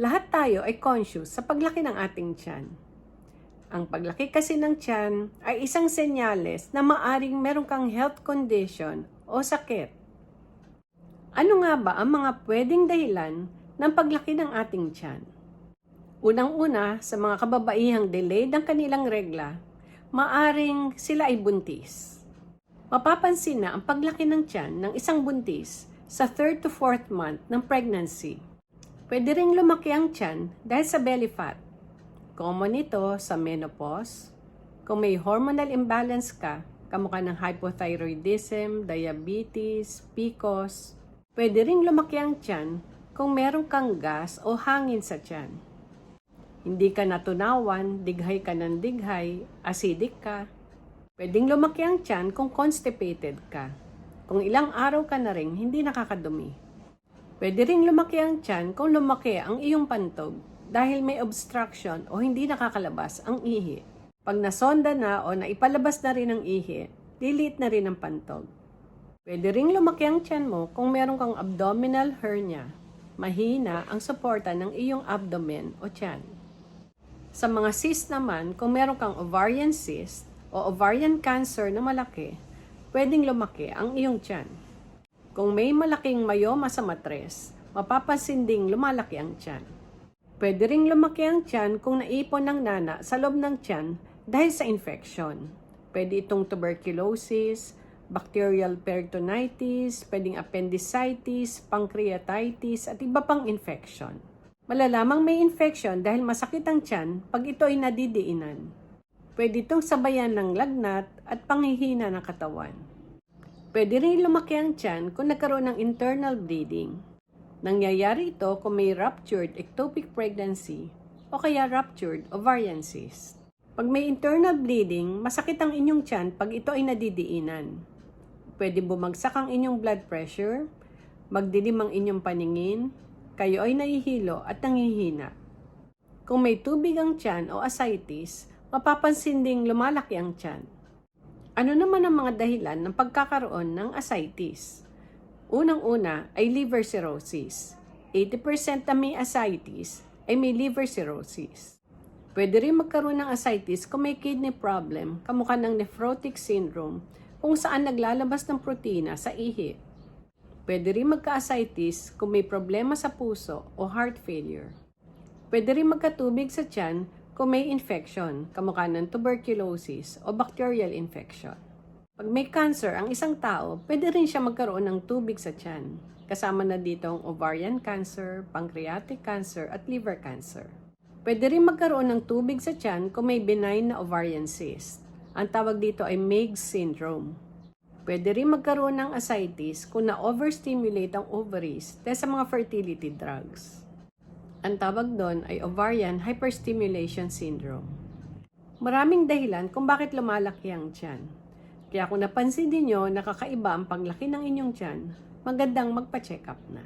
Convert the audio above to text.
Lahat tayo ay conscious sa paglaki ng ating tiyan. Ang paglaki kasi ng tiyan ay isang senyales na maaring meron kang health condition o sakit. Ano nga ba ang mga pwedeng dahilan ng paglaki ng ating tiyan? Unang-una, sa mga kababaihang delayed ang kanilang regla, maaring sila ay buntis. Mapapansin na ang paglaki ng tiyan ng isang buntis sa 3rd to 4th month ng pregnancy. Pwede ring lumaki ang tiyan dahil sa belly fat. Common ito sa menopause. Kung may hormonal imbalance ka, kamukha ng hypothyroidism, diabetes, PCOS, pwede ring lumaki ang tiyan kung meron kang gas o hangin sa tiyan. Hindi ka natunawan, dighay ka ng dighay, acidic ka. Pwedeng lumaki ang tiyan kung constipated ka. Kung ilang araw ka na rin hindi nakakadumi. Pwede ring lumaki ang tiyan kung lumaki ang iyong pantog dahil may obstruction o hindi nakakalabas ang ihi. Pag nasonda na o naipalabas na rin ang ihi, lilit na rin ang pantog. Pwede ring lumaki ang tiyan mo kung meron kang abdominal hernia. Mahina ang suporta ng iyong abdomen o tiyan. Sa mga cyst naman, kung meron kang ovarian cyst o ovarian cancer na malaki, pwedeng lumaki ang iyong tiyan. Kung may malaking mayoma sa matres, mapapansin ding lumalaki ang tiyan. Pwede ring lumaki ang tiyan kung naipon ng nana sa loob ng tiyan dahil sa infection. Pwede itong tuberculosis, bacterial peritonitis, pwedeng appendicitis, pancreatitis, at iba pang infection. Malalamang may infection dahil masakit ang tiyan pag ito ay nadidiinan. Pwede itong sabayan ng lagnat at panghihina ng katawan. Pwede rin lumaki ang tiyan kung nagkaroon ng internal bleeding. Nangyayari ito kung may ruptured ectopic pregnancy o kaya ruptured ovarian cyst. Pag may internal bleeding, masakit ang inyong tiyan pag ito ay nadidiinan. Pwede bumagsak ang inyong blood pressure, magdilim ang inyong paningin, kayo ay nahihilo at nangihina. Kung may tubig ang tiyan o ascites, mapapansin ding lumalaki ang tiyan. Ano naman ang mga dahilan ng pagkakaroon ng ascites? Unang-una ay liver cirrhosis. 80% na may ascites ay may liver cirrhosis. Pwede rin magkaroon ng ascites kung may kidney problem, kamukha ng nephrotic syndrome, kung saan naglalabas ng protina sa ihi. Pwede rin magka-ascites kung may problema sa puso o heart failure. Pwede rin magkatubig sa tiyan kung may infection, kamukha ng tuberculosis o bacterial infection. Pag may cancer ang isang tao, pwede rin siya magkaroon ng tubig sa tiyan. Kasama na dito ang ovarian cancer, pancreatic cancer at liver cancer. Pwede rin magkaroon ng tubig sa tiyan kung may benign na ovarian cyst. Ang tawag dito ay Meigs syndrome. Pwede rin magkaroon ng ascites kung na-overstimulate ang ovaries dahil sa mga fertility drugs. Ang tawag doon ay ovarian hyperstimulation syndrome. Maraming dahilan kung bakit lumalaki ang tiyan. Kaya kung napansin ninyo na kakaiba ang paglaki ng inyong tiyan, magandang magpa-check up na.